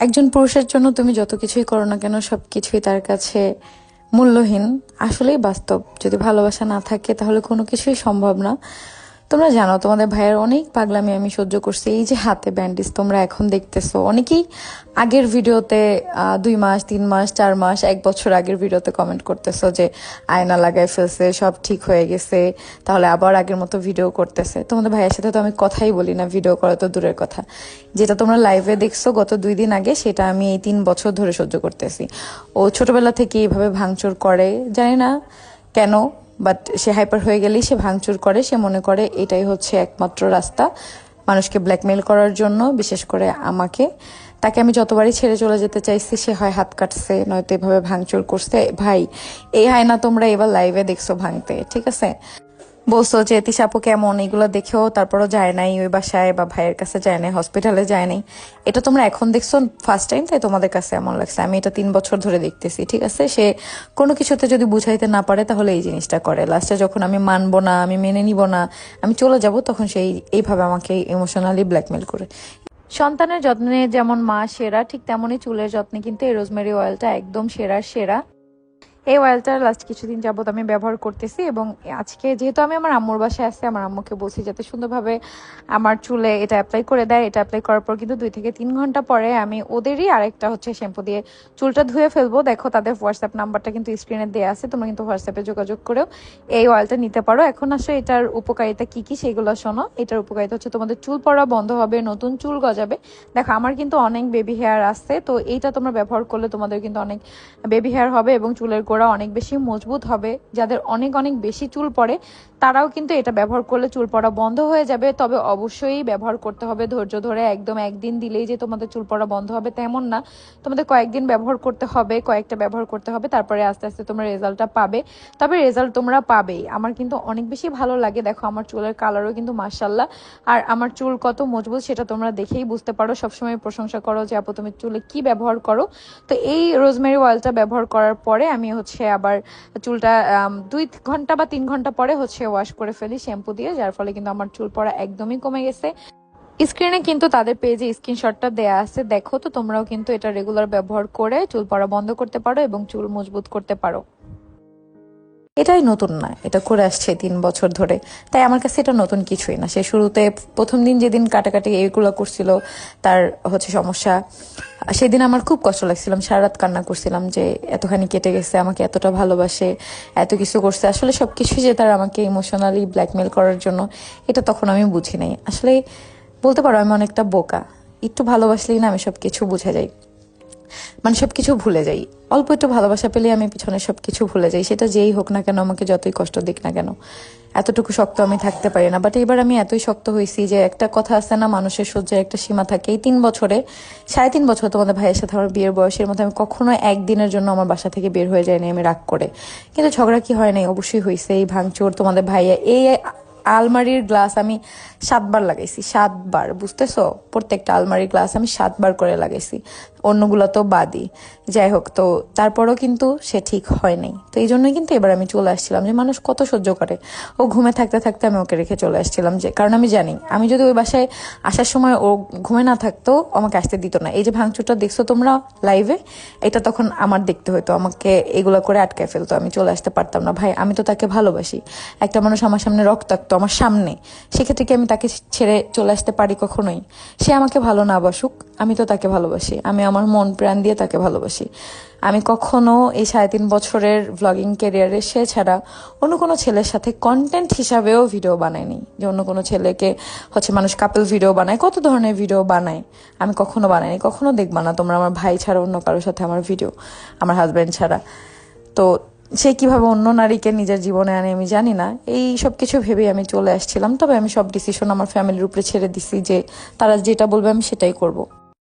একজন পুরুষের জন্য তুমি যত কিছুই করো না কেন সব কিছুই তার কাছে মূল্যহীন। আসলেই বাস্তব। যদি ভালোবাসা না থাকে, তাহলে কোনো কিছুই সম্ভব না। তোমরা জানো, তোমাদের ভাইয়ের অনেক পাগলামি আমি সহ্য করছি। এই যে হাতে ব্যান্ডেজ তোমরা এখন দেখতেছো। অনেকেই আগের ভিডিওতে দুই মাস, তিন মাস, চার মাস, এক বছর আগের ভিডিওতে কমেন্ট করতেছো যে, আয়না লাগাই ফেলছে, সব ঠিক হয়ে গেছে, তাহলে আবার আগের মতো ভিডিও করতেছে। তোমাদের ভাইয়ের সাথে তো আমি কথাই বলি না ভিডিও করা তো দূরের কথা। যেটা তোমরা লাইভে দেখছ গত দুই দিন আগে, সেটা আমি এই তিন বছর ধরে সহ্য করতেছি। ও ছোটবেলা থেকে এইভাবে ভাঙচুর করে, জানি না কেন বাট সে হাইপার হয়ে গেলেই সে ভাঙচুর করে, সে মনে করে এটাই হচ্ছে একমাত্র রাস্তা মানুষকে ব্ল্যাকমেল করার জন্য, বিশেষ করে আমাকে। তাকে আমি যতবারই ছেড়ে চলে যেতে চাইছি, সে হয় হাত কাটছে, নয়তো এভাবে ভাঙচুর করছে। ভাই, এই হায়না তোমরা এবার লাইভে দেখছ ভাঙতে, ঠিক আছে? বলছো যে তিসাপু কেমন? এগুলো দেখেও তারপরও যায় নাই ওই বাসায় বা ভাইয়ের কাছে যায় নাই হসপিটালে যায় নাই। এটা তোমরা এখন দেখছ ফার্স্ট টাইম তাই তোমাদের কাছে এমন লাগছে। আমি এটা তিন বছর ধরে দেখতেছি, ঠিক আছে? সে কোনো কিছুতে যদি বুঝাইতে না পারে, তাহলে এই জিনিসটা করে। লাস্টে যখন আমি মানবো না, আমি মেনে নিব না, আমি চলে যাব, তখন সেই এইভাবে আমাকে ইমোশনালি ব্ল্যাকমেল করে। সন্তানের যত্নে যেমন মা সেরা, ঠিক তেমনই চুলের যত্নে কিন্তু এই রোজমেরি অয়েলটা একদম সেরার সেরা। এই অয়েলটা লাস্ট কিছুদিন যাবত আমি ব্যবহার করতেছি এবং আজকে যেহেতু আমি আমার আম্মুর বাসায় আছি, আমার আম্মুকে বলছি যাতে সুন্দরভাবে আমার চুলে এটা অ্যাপ্লাই করে দেয়। এটা অ্যাপ্লাই করার পর কিন্তু দুই থেকে তিন ঘণ্টা পরে আমি ওদেরই আরেকটা হচ্ছে শ্যাম্পু দিয়ে চুলটা ধুয়ে ফেলব। দেখো তাদের হোয়াটসঅ্যাপ নাম্বারটা কিন্তু স্ক্রিনে দেওয়া আছে, তোমরা কিন্তু হোয়াটসঅ্যাপে যোগাযোগ করেও এই অয়েলটা নিতে পারো। এখন আসলে এটার উপকারিতা কি কি সেগুলো শোনো। এটার উপকারিতা হচ্ছে তোমাদের চুল পড়া বন্ধ হবে, নতুন চুল গজাবে। দেখো আমার কিন্তু অনেক বেবি হেয়ার আছে, তো এইটা তোমরা ব্যবহার করলে তোমাদের কিন্তু অনেক বেবি হেয়ার হবে এবং চুলের গোড়া অনেক বেশি মজবুত হবে যাদের অনেক অনেক বেশি চুল পড়ে তারাও কিন্তু এটা ব্যবহার করলে চুল পড়া বন্ধ হয়ে যাবে, তবে অবশ্যই ব্যবহার করতে হবে ধৈর্য ধরে। একদম একদিন দিলেই যে তোমাদের চুল পড়া বন্ধ হবে তেমন না। তোমাদের কয়েকদিন ব্যবহার করতে হবে, কয়েকটা ব্যবহার করতে হবে, তারপরে আস্তে আস্তে তোমরা রেজাল্টটা পাবে। তবে রেজাল্ট তোমরা পাবেই। আমার কিন্তু অনেক বেশি ভালো লাগে। দেখো, আমার চুলের কালারও কিন্তু মার্শাল্লাহ আর আমার চুল কত মজবুত সেটা তোমরা দেখেই বুঝতে পারো। সবসময় প্রশংসা করো যে, আপু, তুমি চুলে কি ব্যবহার করো? তো এই রোজমেরি অয়েলটা ব্যবহার করার পরে আমি হচ্ছে আবার চুলটা দুই ঘণ্টা বা তিন ঘণ্টা পরে হচ্ছে ওয়াশ করে ফেলি শ্যাম্পু দিয়ে, যার ফলে কিন্তু আমার চুল পড়া একদমই কমে গেছে। স্ক্রিনে কিন্তু তাদের পেজে স্ক্রিনশটটা দেয়া আছে। দেখো তো তোমরাও কিন্তু এটা রেগুলার ব্যবহার করে চুল পড়া বন্ধ করতে পারো এবং চুল মজবুত করতে পারো। এটাই নতুন না, এটা করে আসছে তিন বছর ধরে। তাই আমার কাছে এটা নতুন কিছুই না। সে শুরুতে প্রথম দিন যেদিন কাটাকাটি এইগুলো করছিল, তার হচ্ছে সমস্যা। সেদিন আমার খুব কষ্ট লাগছিলাম সারা রাত কান্না করছিলাম যে, এতখানি কেটে গেছে, আমাকে এতটা ভালোবাসে, এত কিছু করছে। আসলে সবকিছু যে তার আমাকে ইমোশনালি ব্ল্যাকমেল করার জন্য, এটা তখন আমি বুঝি নাই। আসলে বলতে পারো, আমি অনেকটা বোকা। একটু ভালোবাসলেই না আমি সব কিছু বুঝে যাই। মানে সবকিছু ভুলে যাই। অল্প একটু ভালোবাসা পেলে আমি পিছনে সবকিছু ভুলে যাই, সেটা যেই হোক না কেন, আমাকে যতই কষ্ট দিক না কেন। এতটুকু শক্ত আমি থাকতে পারি না। বাট এবার আমি এতই শক্ত হয়েছি যে একটা কথা আছে না, মানুষের সহ্যের একটা সীমা থাকে। এই তিন বছরে, সাড়ে তিন বছর তোমাদের ভাইয়ের সাথে আমার বিয়ের বয়সের মধ্যে আমি কখনো একদিনের জন্য আমার বাসা থেকে বের হয়ে যায়নি আমি রাগ করে। কিন্তু ঝগড়া কি হয় নাই? অবশ্যই হয়েছে এই ভাঙচুর। তোমাদের ভাইয়া এই আলমারির গ্লাস আমি সাতবার লাগাইছি, সাতবার, বুঝতেছো? প্রত্যেকটা আলমারির গ্লাস আমি সাতবার করে লাগাইছি, অন্যগুলো তো বাদই। যাই হোক, তো তারপরও কিন্তু সে ঠিক হয় নাই। তো এই জন্যই কিন্তু এবার আমি চলে আসছিলাম যে মানুষ কত সহ্য করে। ও ঘুমে থাকতে থাকতে আমি ওকে রেখে চলে আসছিলাম যে, কারণ আমি জানি, আমি যদি ওই বাসায় আসার সময় ও ঘুমে না থাকতো আমাকে আসতে দিত না। এই যে ভাঙচুরটা দেখছ তোমরা লাইভে এটা তখন আমার দেখতে হতো আমাকে এগুলো করে আটকায় ফেলতো, আমি চলে আসতে পারতাম না। ভাই, আমি তো তাকে ভালোবাসি। একটা মানুষ আমার সামনে রক্তাক্ত আমার সামনে। সেক্ষেত্রে কি আমি তাকে ছেড়ে চলে আসতে পারি কখনোই? সে আমাকে ভালো না বাসুক, আমি তো তাকে ভালোবাসি। আমি আমার মন প্রাণ দিয়ে তাকে ভালোবাসি। আমি কখনো এই সাড়ে তিন বছরের ভ্লগিং ক্যারিয়ারে সে ছাড়া অন্য কোনো ছেলের সাথে কন্টেন্ট হিসাবেও ভিডিও বানাইনি। যে অন্য কোনো ছেলেকে হচ্ছে মানুষ কাপল ভিডিও বানায়, কত ধরনের ভিডিও বানায়? আমি কখনো বানাইনি, কখনো দেখবা না তোমরা আমার ভাই ছাড়া অন্য কারোর সাথে আমার ভিডিও আমার হাজব্যান্ড ছাড়া। তো সে কীভাবে অন্য নারীকে নিজের জীবনে আনে আমি জানি না। এই সব কিছু ভেবে আমি চলে আসছিলাম, তবে আমি সব ডিসিশন আমার ফ্যামিলির উপরে ছেড়ে দিছি যে তারা যেটা বলবে আমি সেটাই করব।